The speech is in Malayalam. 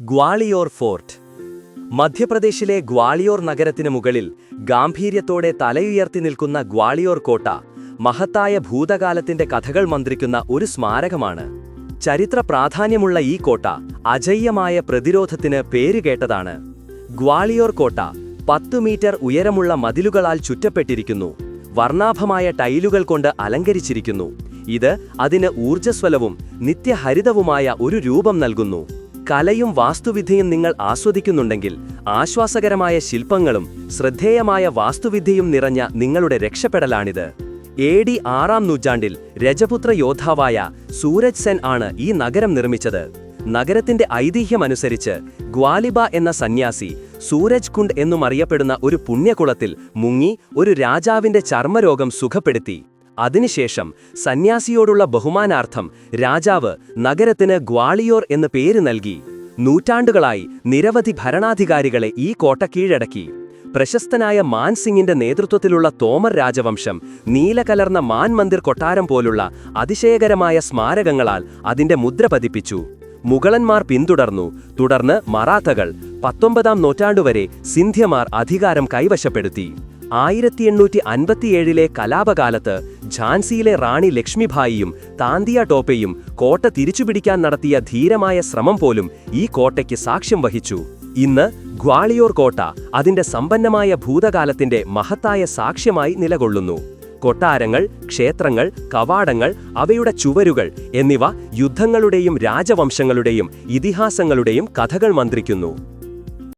ഗ്വാളിയോർ ഫോർട്ട്. മധ്യപ്രദേശിലെ ഗ്വാളിയോർ നഗരത്തിനു മുകളിൽ ഗാംഭീര്യത്തോടെ തലയുയർത്തി നിൽക്കുന്ന ഗ്വാളിയോർ കോട്ട മഹത്തായ ഭൂതകാലത്തിന്റെ കഥകൾ മന്ത്രിക്കുന്ന ഒരു സ്മാരകമാണ്. ചരിത്ര പ്രാധാന്യമുള്ള ഈ കോട്ട അജയ്യമായ പ്രതിരോധത്തിന് പേരുകേട്ടതാണ് ഗ്വാളിയോർ കോട്ട പത്തു മീറ്റർ ഉയരമുള്ള മതിലുകളാൽ ചുറ്റപ്പെട്ടിരിക്കുന്നു. വർണാഭമായ ടൈലുകൾ കൊണ്ട് അലങ്കരിച്ചിരിക്കുന്നു. ഇത് അതിന് ഊർജസ്വലവും നിത്യഹരിതവുമായ ഒരു രൂപം നൽകുന്നു. കലയും വാസ്തുവിദ്യയും നിങ്ങൾ ആസ്വദിക്കുന്നുണ്ടെങ്കിൽ ആശ്വാസകരമായ ശില്പങ്ങളും ശ്രദ്ധേയമായ വാസ്തുവിദ്യയും നിറഞ്ഞ നിങ്ങളുടെ രക്ഷപ്പെടലാണിത്. എ ഡി ആറാം നൂറ്റാണ്ടിൽ രജപുത്ര യോദ്ധാവായ സൂരജ് സെൻ ആണ് ഈ നഗരം നിർമ്മിച്ചത്. നഗരത്തിന്റെ ഐതിഹ്യമനുസരിച്ച് ഗ്വാലിബ എന്ന സന്യാസി സൂരജ് കുണ്ട് എന്നും അറിയപ്പെടുന്ന ഒരു പുണ്യകുളത്തിൽ മുങ്ങി ഒരു രാജാവിന്റെ ചർമ്മരോഗം സുഖപ്പെടുത്തി. അതിനുശേഷം സന്യാസിയോടുള്ള ബഹുമാനാർത്ഥം രാജാവ് നഗരത്തിന് ഗ്വാളിയോർ എന്ന് പേര് നൽകി. നൂറ്റാണ്ടുകളായി നിരവധി ഭരണാധികാരികളെ ഈ കോട്ട കീഴടക്കി. പ്രശസ്തനായ മാൻസിംഗിന്റെ നേതൃത്വത്തിലുള്ള തോമർ രാജവംശം നീലകലർന്ന മാൻ മന്ദിർ കൊട്ടാരം പോലുള്ള അതിശയകരമായ സ്മാരകങ്ങളാൽ അതിന്റെ മുദ്ര പതിപ്പിച്ചു. മുഗളന്മാർ പിന്തുടർന്നു. തുടർന്ന് മറാത്തകൾ പത്തൊമ്പതാം നൂറ്റാണ്ടുവരെ സിന്ധ്യമാർ അധികാരം കൈവശപ്പെടുത്തി. ആയിരത്തി എണ്ണൂറ്റി അൻപത്തിയേഴിലെ കലാപകാലത്ത് ഝാൻസിയിലെ റാണി ലക്ഷ്മിഭായിയും താന്തിയ ടോപ്പയും കോട്ട തിരിച്ചുപിടിക്കാൻ നടത്തിയ ധീരമായ ശ്രമം പോലും ഈ കോട്ടയ്ക്ക് സാക്ഷ്യം വഹിച്ചു. ഇന്ന് ഗ്വാളിയോർ കോട്ട അതിന്റെ സമ്പന്നമായ ഭൂതകാലത്തിന്റെ മഹത്തായ സാക്ഷ്യമായി നിലകൊള്ളുന്നു. കൊട്ടാരങ്ങൾ ക്ഷേത്രങ്ങൾ കവാടങ്ങൾ അവയുടെ ചുവരുകൾ എന്നിവ യുദ്ധങ്ങളുടെയും രാജവംശങ്ങളുടെയും ഇതിഹാസങ്ങളുടെയും കഥകൾ മന്ത്രിക്കുന്നു.